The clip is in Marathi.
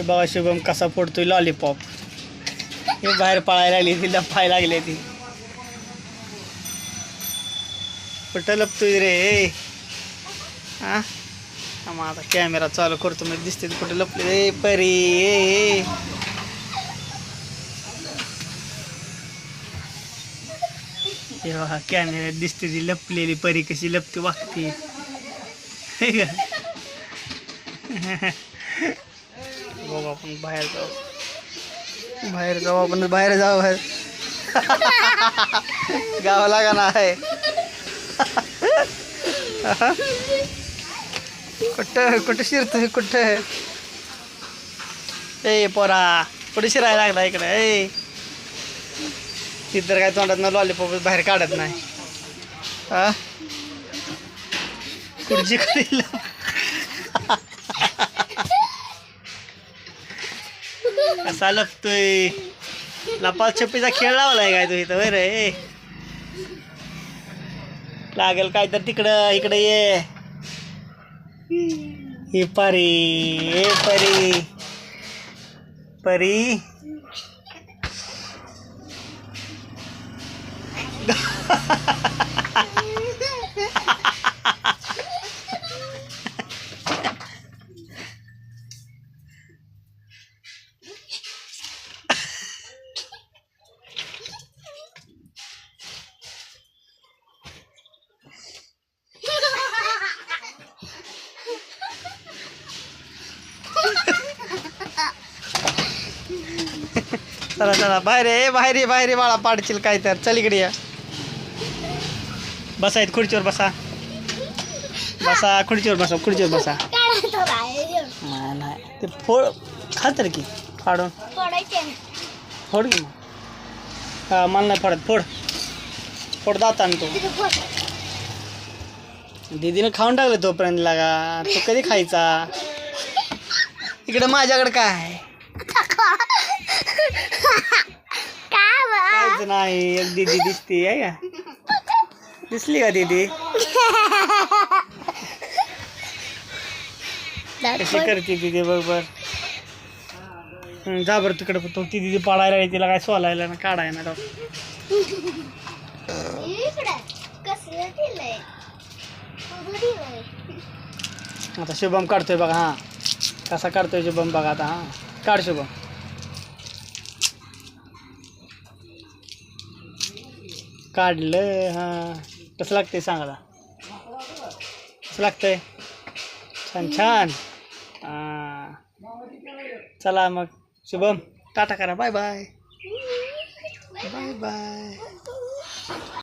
हे बघा शुभम कसा फोडतोय लॉलीपॉप हे बाहेर पळायला लागली ती लपाय लागली ती. कुठं लपतोय रे? हा? मग आता कॅमेरा चालू करतो मी दिसते कुठे कुठं लपले. रे परी ए, ए. कॅमेऱ्यात दिसते ती लपलेली परी कशी लपते वागते. बाहेर जाऊ. बाहेर जाऊ आपण बाहेर जाऊ बाहेर. गावाला का नाही कुठं कुठं शिरतोय कुठं? ए पोरा कुठे शिरायला लागला इकडे? ए. तिथं काय तोंडात लॉलीपॉप बाहेर काढत नाही. हा? खुर्ची कधी सालपतोय लपाल खेळ लावलाय काय तू इथं? बर रे. लागेल काय तर तिकडं इकडे ये. हे परी ए परी. परी. चला चला. बाहेर ये बाहेर ये बाहेर ये बाळा पाडशील काय तर. चल इकडे या. बसा इथं खुर्चीवर बसा. बसा खुर्चीवर बसा खुर्चीवर बसा. नाही नाही ते फोड खा तर की फाडून. फोड की मग. हा मला नाही फोडत. फोड. फोड दाता तू. दीदीनं खाऊन टाकलं तोपर्यंत लागा. तू कधी खायचा? इकडे माझ्याकडे काय? आहे खायचं नाही एक दीदी दिसते आहे का? दिसली का दीदी? कशी करते दीदी बरोबर जा बरं तिकडे तो ती दीदी पाडायला आहे, तिला काय सोलायला ना काढायला ना आता शुभम काढतोय बघा हा. कसा काढतोय शुभम बघा आता हा. काढ शुभम. काढलं हा. कसं लागतं आहे सांगा कसं लागतंय? छान छान. चला मग. शुभम टाटा करा. Bye bye. Bye bye.